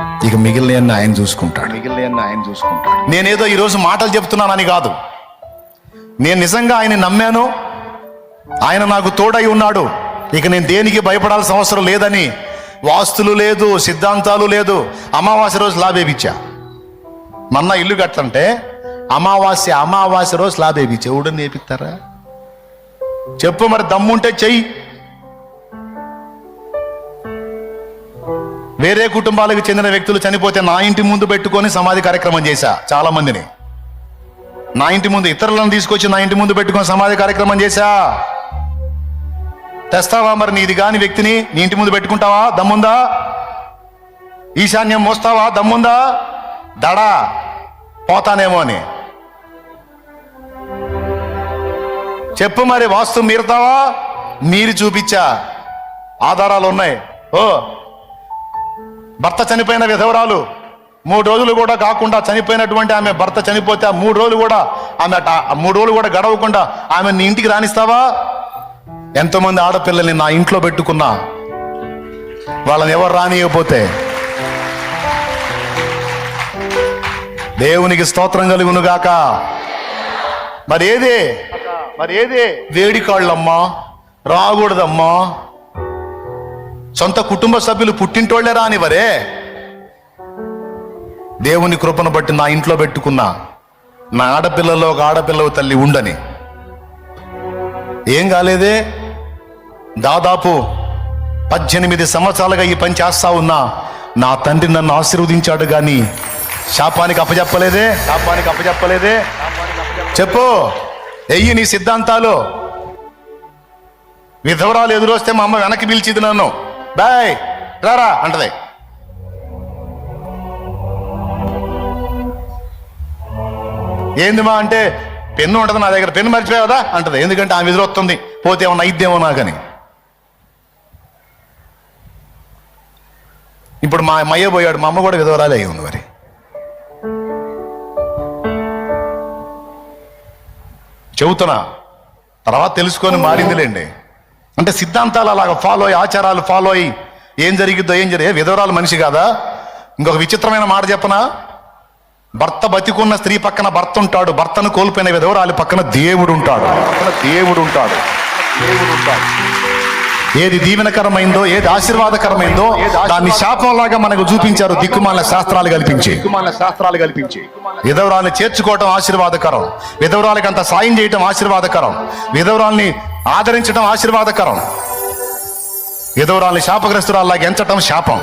ఇక మిగిలిన ఆయన చూసుకుంటాడు. మిగిలిన ఆయన చూసుకుంటాడు. నేనేదో ఈరోజు మాటలు చెప్తున్నానని కాదు. నేను నిజంగా ఆయన నమ్మాను. ఆయన నాకు తోడై ఉన్నాడు. ఇక నేను దేనికి భయపడాల్సిన అవసరం లేదని వాస్తులు లేదు సిద్ధాంతాలు లేదు. అమావాస్య రోజు లాభేపిచ్చా మొన్న ఇల్లు కట్టంటే అమావాస్య అమావాస్య రోజు లాభేపిచ్చా ఎవడని నేపిస్తారా చెప్పు మరి దమ్ముంటే చెయ్యి. వేరే కుటుంబాలకు చెందిన వ్యక్తులు చనిపోతే నా ఇంటి ముందు పెట్టుకొని సమాధి కార్యక్రమం చేశా చాలా మందిని. నా ఇంటి ముందు ఇతరులను తీసుకొచ్చి నా ఇంటి ముందు పెట్టుకొని సమాధి కార్యక్రమం చేశా. తెస్తావా మరి నీది కాని వ్యక్తిని? నీ ఇంటి ముందు పెట్టుకుంటావా? దమ్ముందా? ఈశాన్యం మోస్తావా? దమ్ముందా? దడా పోతానేమో అని. చెప్పు మరి వాస్తు మీరుతావా? మీరు చూపించా. ఆధారాలు ఉన్నాయి. ఓ భర్త చనిపోయిన విధవరాలు మూడు రోజులు కూడా కాకుండా చనిపోయినటువంటి ఆమె భర్త చనిపోతే ఆ మూడు రోజులు కూడా ఆమె మూడు రోజులు కూడా గడవకుండా ఆమె నీ ఇంటికి రాణిస్తావా ఎంతోమంది ఆడపిల్లల్ని నా ఇంట్లో పెట్టుకున్నా వాళ్ళని ఎవరు రానియకపోతే? దేవునికి స్తోత్రం కలుగునుగాక. మరి ఏది మరి ఏది వేడి కాళ్ళమ్మా రాకూడదమ్మా. సొంత కుటుంబ సభ్యులు పుట్టింటోళ్ళే రానివరే. దేవుని కృపను బట్టి నా ఇంట్లో పెట్టుకున్నా నా ఆడపిల్లలో ఒక ఆడపిల్లవ తల్లి ఉండని. ఏం కాలేదే? దాదాపు పద్దెనిమిది సంవత్సరాలుగా ఈ పని చేస్తా ఉన్నా నా తండ్రి నన్ను ఆశీర్వదించాడు గాని శాపానికి అప్పచెప్పలేదే శాపానికి అప్పచెప్పలేదే చెప్పు. ఎయ్యి నీ సిద్ధాంతాలు. విధవరాలు ఎదురొస్తే మా అమ్మ వెనక్కి పిలిచిది నన్ను. బాయ్. రారా అంటది. ఏంది మా అంటే పెన్ను ఉంటుంది నా దగ్గర పెన్ను మర్చిపోయావదా? అంటది. ఎందుకంటే ఆమె ఎదురొస్తుంది పోతే ఏమన్నా నా నాకని. ఇప్పుడు మా అమ్మయ్య పోయాడు మా అమ్మ కూడా విధవరాలే అయి ఉంది మరి. చెబుతున్నా. తర్వాత తెలుసుకొని మారిందిలేండి. అంటే సిద్ధాంతాలు అలాగ ఫాలో అయ్యి ఆచారాలు ఫాలో అయ్యి ఏం జరిగిద్దో ఏం జరిగే విధవరాలు మనిషి కాదా? ఇంకొక విచిత్రమైన మాట చెప్పనా? భర్త బతికున్న స్త్రీ పక్కన భర్త ఉంటాడు భర్తను కోల్పోయిన విధవరాలి పక్కన దేవుడు ఉంటాడు. పక్కన దేవుడు ఉంటాడు. దేవుడు ఉంటాడు. ఏది దీవెనకరమైందో ఏది ఆశీర్వాదకరమైందో దాన్ని శాపంలాగా మనకు చూపించారు దిక్కుమాల శాస్త్రాలు కల్పించి. దిక్కుమాల శాస్త్రాలు కల్పించి. విధవరాల్ని చేర్చుకోవటం ఆశీర్వాదకరం. విధవరాలకి అంత సాయం చేయటం ఆశీర్వాదకరం. విధవరాల్ని ఆదరించడం ఆశీర్వాదకరం. విధవరాల్ని శాపగ్రస్తురాల్లాగా ఎంచటం శాపం.